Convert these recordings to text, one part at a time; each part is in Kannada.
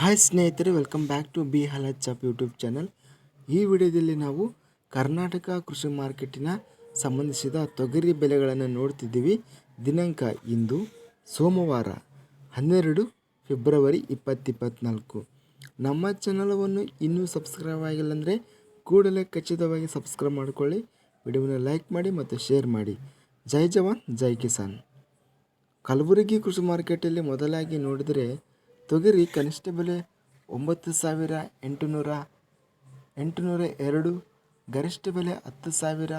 ಹಾಯ್ ಸ್ನೇಹಿತರೆ ವೆಲ್ಕಮ್ ಬ್ಯಾಕ್ ಟು ಬಿ ಹಲಚಪ್ ಯೂಟ್ಯೂಬ್ ಚಾನಲ್ ಈ ವಿಡಿಯೋದಲ್ಲಿ ನಾವು ಕರ್ನಾಟಕ ಕೃಷಿ ಮಾರ್ಕೆಟಿನ ಸಂಬಂಧಿಸಿದ ತೊಗರಿ ಬೆಲೆಗಳನ್ನು ನೋಡ್ತಿದ್ದೀವಿ. ದಿನಾಂಕ ಇಂದು ಸೋಮವಾರ, ಹನ್ನೆರಡು ಫೆಬ್ರವರಿ ಇಪ್ಪತ್ತಿಪ್ಪತ್ನಾಲ್ಕು. ನಮ್ಮ ಚಾನಲವನ್ನು ಇನ್ನೂ ಸಬ್ಸ್ಕ್ರೈಬ್ ಆಗಿಲ್ಲ ಅಂದರೆ ಕೂಡಲೇ ಖಚಿತವಾಗಿ ಸಬ್ಸ್ಕ್ರೈಬ್ ಮಾಡಿಕೊಳ್ಳಿ. ವಿಡಿಯೋನ ಲೈಕ್ ಮಾಡಿ ಮತ್ತು ಶೇರ್ ಮಾಡಿ. ಜೈ ಜವಾನ್, ಜೈ ಕಿಸಾನ್. ಕಲಬುರಗಿ ಕೃಷಿ ಮಾರ್ಕೆಟಲ್ಲಿ ಮೊದಲಾಗಿ ನೋಡಿದರೆ ತೊಗರಿ ಕನಿಷ್ಠ ಬೆಲೆ ಒಂಬತ್ತು ಸಾವಿರ ಎಂಟುನೂರ ಎಂಟುನೂರ ಎರಡು, ಗರಿಷ್ಠ ಬೆಲೆ ಹತ್ತು ಸಾವಿರ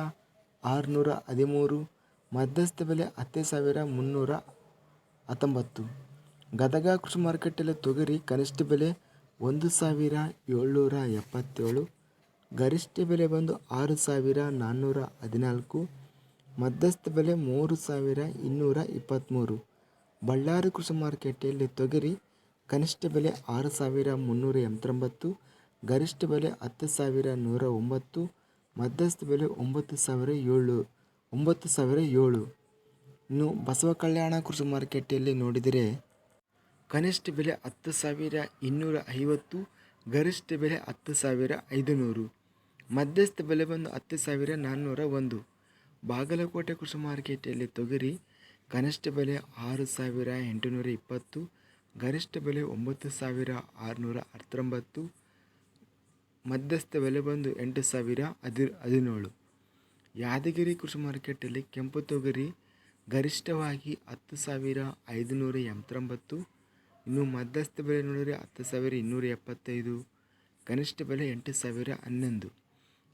ಆರುನೂರ ಹದಿಮೂರು, ಮಧ್ಯಸ್ಥ ಬೆಲೆ ಹತ್ತು ಸಾವಿರ ಮುನ್ನೂರ ಹತ್ತೊಂಬತ್ತು. ಗದಗ ಕೃಷಿ ಮಾರುಕಟ್ಟೆಯಲ್ಲಿ ತೊಗರಿ ಕನಿಷ್ಠ ಬೆಲೆ ಒಂದು ಸಾವಿರ ಏಳ್ನೂರ ಎಪ್ಪತ್ತೇಳು, ಗರಿಷ್ಠ ಬೆಲೆ ಬಂದು ಆರು ಸಾವಿರ ನಾನ್ನೂರ ಹದಿನಾಲ್ಕು, ಮಧ್ಯಸ್ಥ ಬೆಲೆ ಮೂರು ಸಾವಿರ ಇನ್ನೂರ ಇಪ್ಪತ್ತ್ಮೂರು. ಬಳ್ಳಾರಿ ಕೃಷಿ ಮಾರುಕಟ್ಟೆಯಲ್ಲಿ ತೊಗರಿ ಕನಿಷ್ಠ ಬೆಲೆ ಆರು ಸಾವಿರ ಮುನ್ನೂರ ಎಂಬತ್ತೊಂಬತ್ತು, ಗರಿಷ್ಠ ಬೆಲೆ ಹತ್ತು ಸಾವಿರ ನೂರ ಒಂಬತ್ತು, ಮಧ್ಯಸ್ಥ ಬೆಲೆ ಒಂಬತ್ತು ಸಾವಿರ ಏಳು, ಒಂಬತ್ತು ಸಾವಿರ ಏಳು. ಇನ್ನು ಬಸವ ಕಲ್ಯಾಣ ಕೃಷಿ ಮಾರ್ಕೆಟಲ್ಲಿ ನೋಡಿದರೆ ಕನಿಷ್ಠ ಬೆಲೆ ಹತ್ತು ಸಾವಿರ ಇನ್ನೂರ ಐವತ್ತು, ಗರಿಷ್ಠ ಬೆಲೆ ಹತ್ತು ಸಾವಿರ ಐದುನೂರು. ಮಧ್ಯಸ್ಥ ಬೆಲೆ ಬಂದು ಹತ್ತು ಸಾವಿರ ನಾನ್ನೂರ ಒಂದು. ಬಾಗಲಕೋಟೆ ಕೃಷಿ ಮಾರ್ಕೆಟಲ್ಲಿ ತೊಗರಿ ಕನಿಷ್ಠ ಬೆಲೆ ಆರು ಸಾವಿರ ಎಂಟುನೂರ ಇಪ್ಪತ್ತು ಗರಿಷ್ಠ ಬೆಲೆ ಒಂಬತ್ತು ಸಾವಿರ ಆರುನೂರ ಹತ್ತೊಂಬತ್ತು, ಮಧ್ಯಸ್ಥ ಬೆಲೆ ಬಂದು ಎಂಟು ಸಾವಿರ ಹದಿ ಹದಿನೇಳು. ಯಾದಗಿರಿ ಕೃಷಿ ಮಾರ್ಕೆಟಲ್ಲಿ ಕೆಂಪು ತೊಗರಿ ಗರಿಷ್ಠವಾಗಿ ಹತ್ತು ಸಾವಿರ ಐದುನೂರ ಎಂಬತ್ತೊಂಬತ್ತು, ಇನ್ನು ಮಧ್ಯಸ್ಥ ಬೆಲೆ ನೋಡಿದರೆ ಹತ್ತು ಸಾವಿರ ಇನ್ನೂರ ಎಪ್ಪತ್ತೈದು, ಕನಿಷ್ಠ ಬೆಲೆ ಎಂಟು ಸಾವಿರ ಹನ್ನೊಂದು.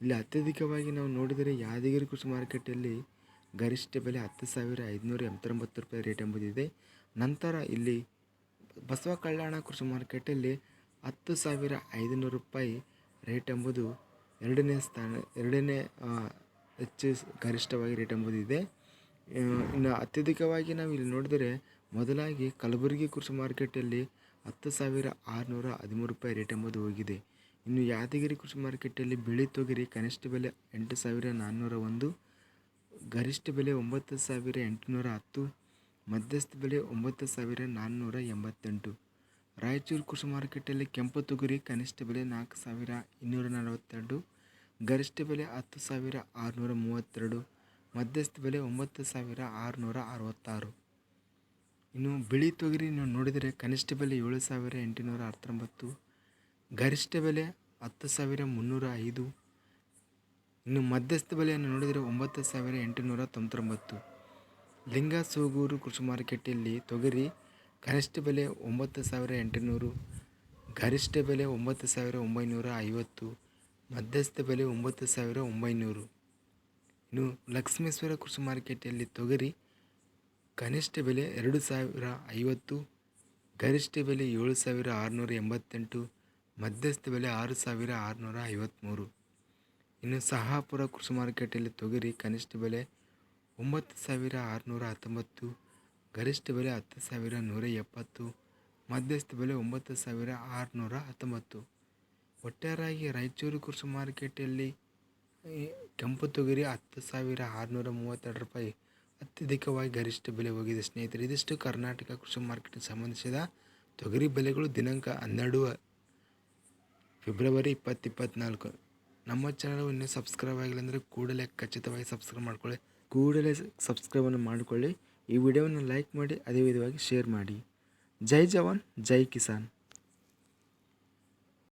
ಇಲ್ಲಿ ಅತ್ಯಧಿಕವಾಗಿ ನಾವು ನೋಡಿದರೆ ಯಾದಗಿರಿ ಕೃಷಿ ಮಾರ್ಕೆಟಲ್ಲಿ ಗರಿಷ್ಠ ಬೆಲೆ ಹತ್ತು ಸಾವಿರ ಐದುನೂರ ಎಂಬತ್ತೊಂಬತ್ತು ರೂಪಾಯಿ ರೇಟ್ ಎಂಬುದಿದೆ. ನಂತರ ಇಲ್ಲಿ ಬಸವ ಕಲ್ಯಾಣ ಕೃಷಿ ಮಾರ್ಕೆಟಲ್ಲಿ ಹತ್ತು ಸಾವಿರ ಐದುನೂರು ರೂಪಾಯಿ ರೇಟ್ ಎಂಬುದು ಎರಡನೇ ಸ್ಥಾನ, ಎರಡನೇ ಹೆಚ್ಚು ಗರಿಷ್ಠವಾಗಿ ರೇಟ್ ಎಂಬುದು ಇದೆ. ಇನ್ನು ಅತ್ಯಧಿಕವಾಗಿ ನಾವು ಇಲ್ಲಿ ನೋಡಿದರೆ ಮೊದಲಾಗಿ ಕಲಬುರಗಿ ಕೃಷಿ ಮಾರ್ಕೆಟಲ್ಲಿ ಹತ್ತು ಸಾವಿರ ಆರುನೂರ ಹದಿಮೂರು ರೂಪಾಯಿ ರೇಟ್ ಎಂಬುದು ಹೋಗಿದೆ. ಇನ್ನು ಯಾದಗಿರಿ ಕೃಷಿ ಮಾರುಕಟ್ಟೆಯಲ್ಲಿ ಬಿಳಿ ತೊಗರಿ ಕನಿಷ್ಠ ಬೆಲೆ ಎಂಟು ಸಾವಿರ ನಾನ್ನೂರ ಒಂದು, ಗರಿಷ್ಠ ಬೆಲೆ ಒಂಬತ್ತು ಸಾವಿರ ಎಂಟುನೂರ ಹತ್ತು ಮಧ್ಯಸ್ಥ ಬೆಲೆ ಒಂಬತ್ತು ಸಾವಿರ ನಾನ್ನೂರ ಎಂಬತ್ತೆಂಟು. ರಾಯಚೂರು ಕೃಷಿ ಮಾರುಕಟ್ಟೆಯಲ್ಲಿ ಕೆಂಪು ತೊಗರಿ ಕನಿಷ್ಠ ಬೆಲೆ ನಾಲ್ಕು ಸಾವಿರ ಇನ್ನೂರ ನಲವತ್ತೆರಡು. ಗರಿಷ್ಠ ಬೆಲೆ ಹತ್ತು ಸಾವಿರ ಆರುನೂರ ಮೂವತ್ತೆರಡು. ಮಧ್ಯಸ್ಥ ಬೆಲೆ ಒಂಬತ್ತು ಸಾವಿರ ಆರುನೂರ ಅರವತ್ತಾರು. ಇನ್ನು ಬಿಳಿ ತೊಗರಿ ನೀವು ನೋಡಿದರೆ ಕನಿಷ್ಠ ಬೆಲೆ ಏಳು ಸಾವಿರ ಎಂಟುನೂರ ಹತ್ತೊಂಬತ್ತು. ಗರಿಷ್ಠ ಬೆಲೆ ಹತ್ತು ಸಾವಿರ ಮುನ್ನೂರ ಐದು. ಇನ್ನು ಮಧ್ಯಸ್ಥ ಬೆಲೆಯನ್ನು ನೋಡಿದರೆ ಒಂಬತ್ತು ಸಾವಿರ ಎಂಟುನೂರ ತೊಂಬತ್ತೊಂಬತ್ತು. ಲಿಂಗ ಸೂಗೂರು ಕೃಷಿ ಮಾರುಕಟ್ಟೆಯಲ್ಲಿ ತೊಗರಿ ಕನಿಷ್ಠ ಬೆಲೆ ಒಂಬತ್ತು ಸಾವಿರ ಎಂಟುನೂರು, ಗರಿಷ್ಠ ಬೆಲೆ ಒಂಬತ್ತು ಸಾವಿರ ಒಂಬೈನೂರ ಐವತ್ತು, ಮಧ್ಯಸ್ಥ ಬೆಲೆ ಒಂಬತ್ತು ಸಾವಿರ ಒಂಬೈನೂರು. ಇನ್ನು ಲಕ್ಷ್ಮೇಶ್ವರ ಕೃಷಿ ಮಾರ್ಕೆಟಲ್ಲಿ ತೊಗರಿ ಕನಿಷ್ಠ ಬೆಲೆ ಎರಡು ಸಾವಿರ ಐವತ್ತು, ಗರಿಷ್ಠ ಬೆಲೆ ಏಳು ಸಾವಿರ ಆರುನೂರ ಎಂಬತ್ತೆಂಟು, ಮಧ್ಯಸ್ಥ ಬೆಲೆ ಆರು ಸಾವಿರ ಆರುನೂರ ಐವತ್ತ್ಮೂರು ಇನ್ನು ಸಹಾಪುರ ಕೃಷಿ ಮಾರ್ಕೆಟಲ್ಲಿ ತೊಗರಿ ಕನಿಷ್ಠ ಬೆಲೆ ಒಂಬತ್ತು ಸಾವಿರ ಆರುನೂರ ಹತ್ತೊಂಬತ್ತು, ಗರಿಷ್ಠ ಬೆಲೆ ಹತ್ತು ಸಾವಿರ ನೂರ ಎಪ್ಪತ್ತು, ಮಧ್ಯಸ್ಥ ಬೆಲೆ ಒಂಬತ್ತು ಸಾವಿರ ಆರುನೂರ ಹತ್ತೊಂಬತ್ತು. ಒಟ್ಟಾರಾಗಿ ರಾಯಚೂರು ಕೃಷಿ ಮಾರುಕಟ್ಟೆಯಲ್ಲಿ ಕೆಂಪು ತೊಗರಿ ಹತ್ತು ಸಾವಿರ ಆರುನೂರ ಮೂವತ್ತೆರಡು ರೂಪಾಯಿ, ಅತ್ಯಧಿಕವಾಗಿ ಗರಿಷ್ಠ ಬೆಲೆ ಹೋಗಿದೆ. ಸ್ನೇಹಿತರೆ, ಇದಿಷ್ಟು ಕರ್ನಾಟಕ ಕೃಷಿ ಮಾರ್ಕೆಟ್ಗೆ ಸಂಬಂಧಿಸಿದ ತೊಗರಿ ಬೆಲೆಗಳು ದಿನಾಂಕ ಹನ್ನೆರಡು ಫೆಬ್ರವರಿ ಇಪ್ಪತ್ತಿಪ್ಪತ್ನಾಲ್ಕು ನಮ್ಮ ಚಾನಲ್ ಇನ್ನೂ ಸಬ್ಸ್ಕ್ರೈಬ್ ಆಗಿಲ್ಲ ಅಂದರೆ ಕೂಡಲೇ ಖಚಿತವಾಗಿ ಸಬ್ಸ್ಕ್ರೈಬ್ ಮಾಡ್ಕೊಳ್ಳಿ. ಕೂಡಲೇ ಸಬ್ಸ್ಕ್ರೈಬನ್ನು ಮಾಡಿಕೊಳ್ಳಿ. ಈ ವಿಡಿಯೋವನ್ನು ಲೈಕ್ ಮಾಡಿ, ಅದೇ ವಿಧವಾಗಿ ಶೇರ್ ಮಾಡಿ. ಜೈ ಜವಾನ್, ಜೈ ಕಿಸಾನ್.